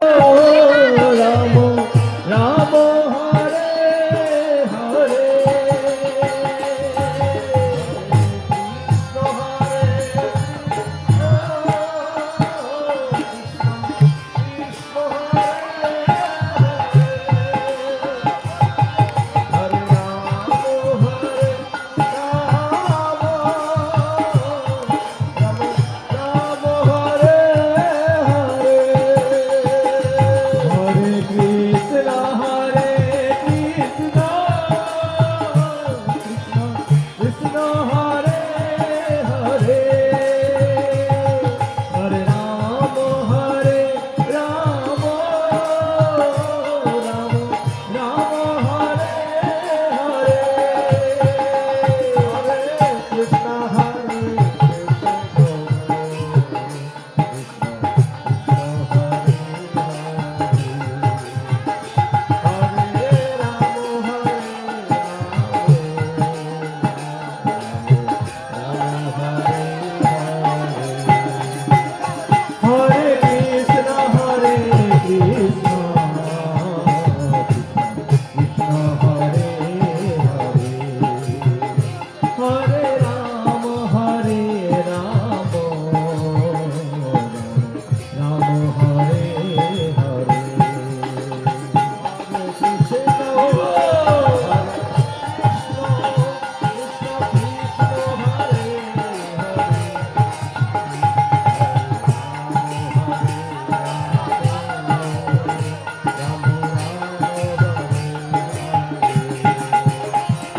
Oh!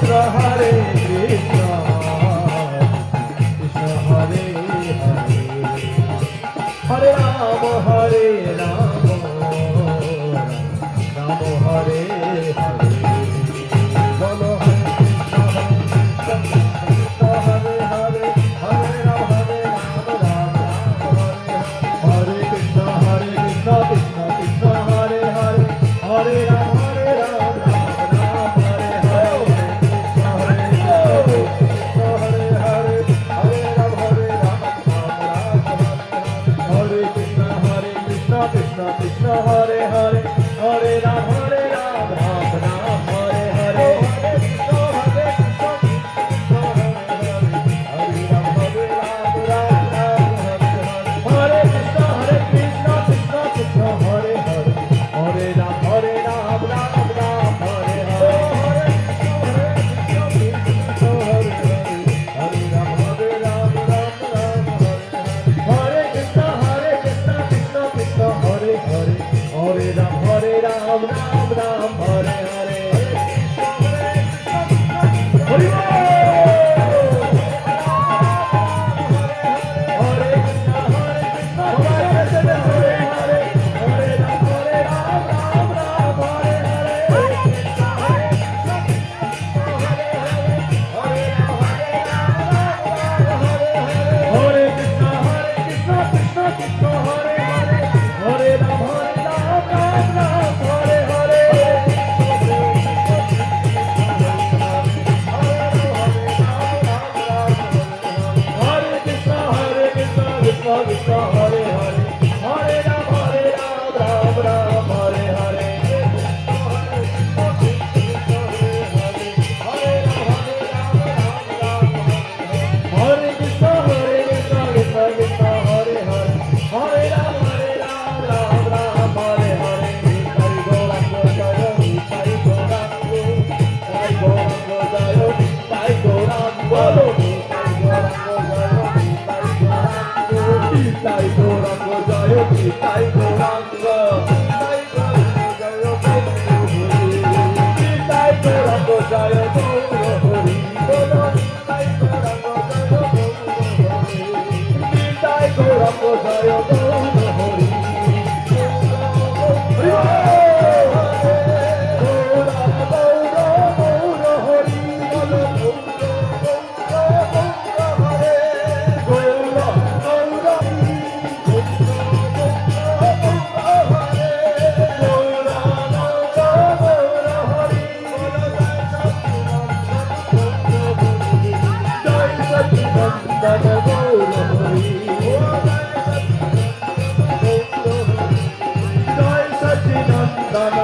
প্রহারে তাই গৌরাঙ্গ জয় তাই গৌরাঙ্গ জয় তাই গৌরাঙ্গ সদন গৌরী জয় সচিনন্দন।